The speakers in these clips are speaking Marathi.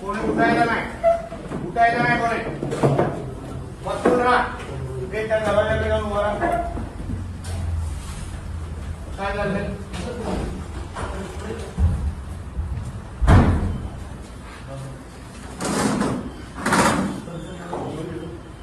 कोणी उठायला नाही. उठायला नाही कोणी. बसून राहा. ते त्या दरवाजाकडे जाऊन उभा राहा. काय झालं?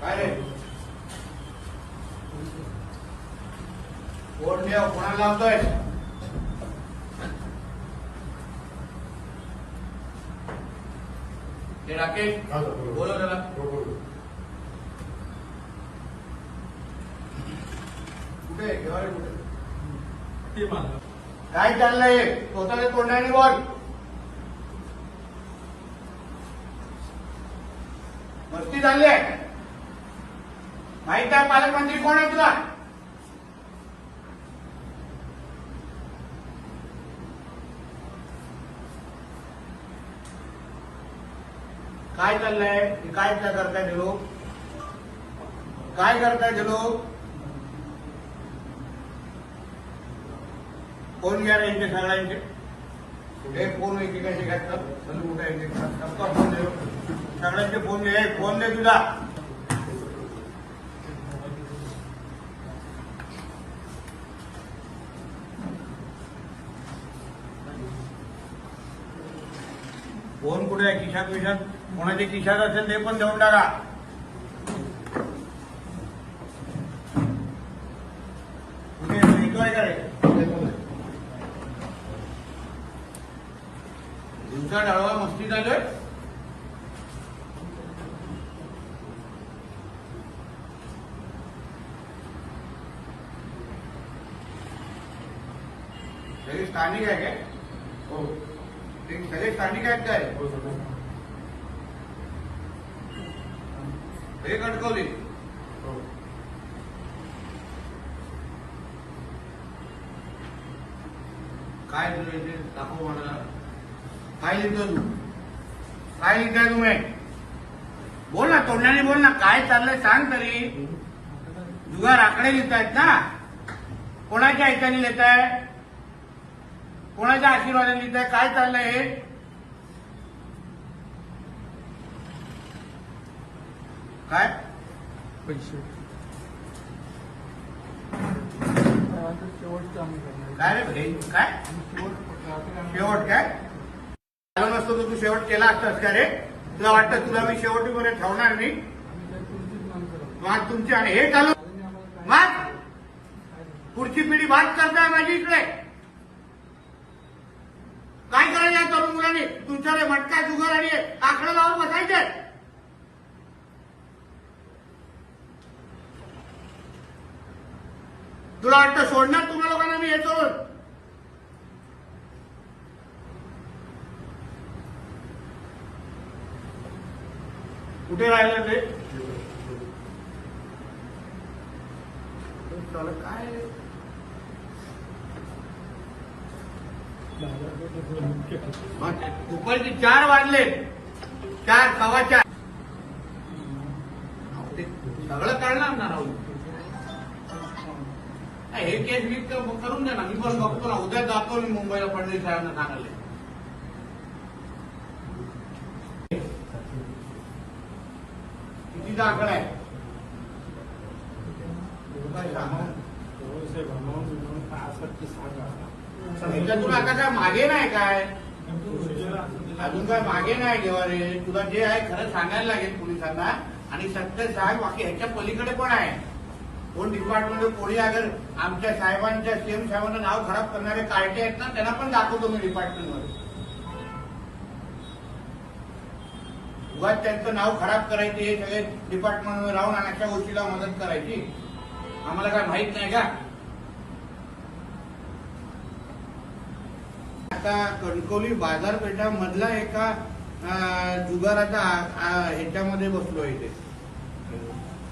काय रे? कोण कोणाला लावतोय? ते राकेश बोलो. त्याला कुठे? घेवा रे कुठे? काय चाललंय? स्वतःच्या तोंडाने बोल. मस्ती चालली आहे. माहीत आहे पालकमंत्री कोण आहे तुला? काय हे काय काय करताय ते लोक? काय करताय ते लोक? फ़ोन घ्या यांचे फ़ोन एकेकाचे घातलं. चल कुठे फ़ोन दे. सगळ्यांचे फ़ोन दे फ़ोन दे तुझा फ़ोन कुठे आहे? खिशात विशात? कोणाच्या खिशात असेल ते पण देऊन टाका. आहे? दिवसा डाळवा मस्ती चालू सगळे स्थानिक आहे काय? हो. ते सगळे स्थानिक आहेत काय? हो, हे कटकवली. काय तुझं दाखव मला. काय लिहितो तू. काय लिहिताय तुम्ही. बोल ना तोंडाने बोल ना काय चाललंय सांग तरी. जुगार आकडे लिहित आहेत ना. कोणाच्या ऐकाने लिहित आहे कोणाच्या आशीर्वादाने लिहित आहे काय चाललंय हे? काय? पैसे. शेवटचं आम्ही करणार काय रे भाई? काय? शेवट काय? झालं नसतं तर तू शेवट केला असतास का रे? तुला वाटतं तुला मी शेवटीपर्यंत ठेवणार नाही? मग तुमची आणि हे चालू. मग पुढची पिढी बात करताय माझी इकडे. काय करायचं तरुण मुलांनी? तुमच्याकडे मटका जुगार आणि आकडे लावून बसायचे. तुला वाटतं सोडणार तुम्हा लोकांना मी हे कुठे राहिलं ते? काय? मग दुपारचे चार वाजले. चार सव्वा चार. ते सगळं करणार ना राहू हे केस मी करून द्या ना मी पण बघतो ना. उद्या जातो मी मुंबईला फडणवीस साहेबांना सांगायला. कितीचा आकडा आहे? ह्याच्यातून आता काय मागे नाही काय? अजून काय मागे नाही घेवा रे तुला जे आहे खरं सांगायला लागेल पोलिसांना. आणि सत्य सांग बाकी ह्याच्या पलीकडे पण आहे. कोण डिपार्टमेंट कोणी अगर आमच्या साहेबांच्या सीएम साहेबांना नाव खराब करणारे कार्टे आहेत ना त्यांना पण दाखवतो मी डिपार्टमेंटमध्ये उगाच त्यांचं नाव खराब करायचे हे सगळे डिपार्टमेंटमध्ये राहून आणि अशा गोष्टीला मदत करायची? आम्हाला काय माहीत नाही का? आता कणकवली बाजारपेठामधला एका जुगाराच्या जुगाराचा ह्याच्यामध्ये बसलो इथे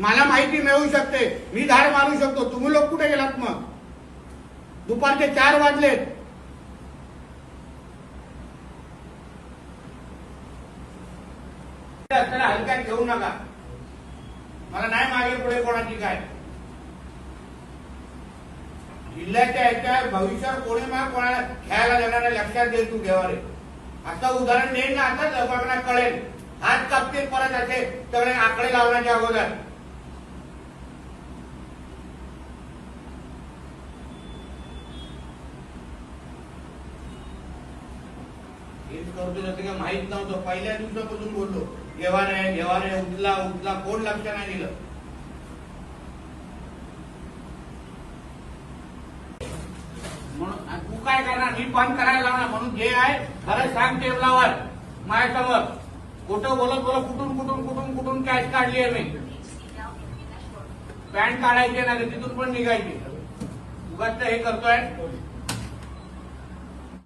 मला माहिती मिळू शकते. मी धाड मारू शकतो. तुम्ही लोक कुठे गेलात मग? दुपारचे चार वाजलेत. त्याला हलक्यात घेऊ नका. मला नाही मागे पुढे कोणाची काय. जिल्ह्याच्या याच्या भविष्यात कोणी मग कोणाला खेळायला देणार लक्षात दे तू घेवा रे आता उदाहरण देईन ना आता लोकांना कळेल. हात कापतील परत असे सगळे आकडे लावण्याच्या अगोदर. हेच करतो काही माहीत नव्हतं. पहिल्या दिवसापासून बोललो घेवा रे घेवा रे उचला उचला कोण लक्ष नाही दिलं. म्हणून तू काय करणार? मी पण करायला लावणार. म्हणून जे आहे खरं सांग टेबलावर माझ्यासमोर. कुठं बोलत बोलत कुठून कुठून कुठून कुठून कॅश काढली आहे मी? पॅन्ट काढायची ना तिथून पण निघायची. उगाच तर हे करतोय.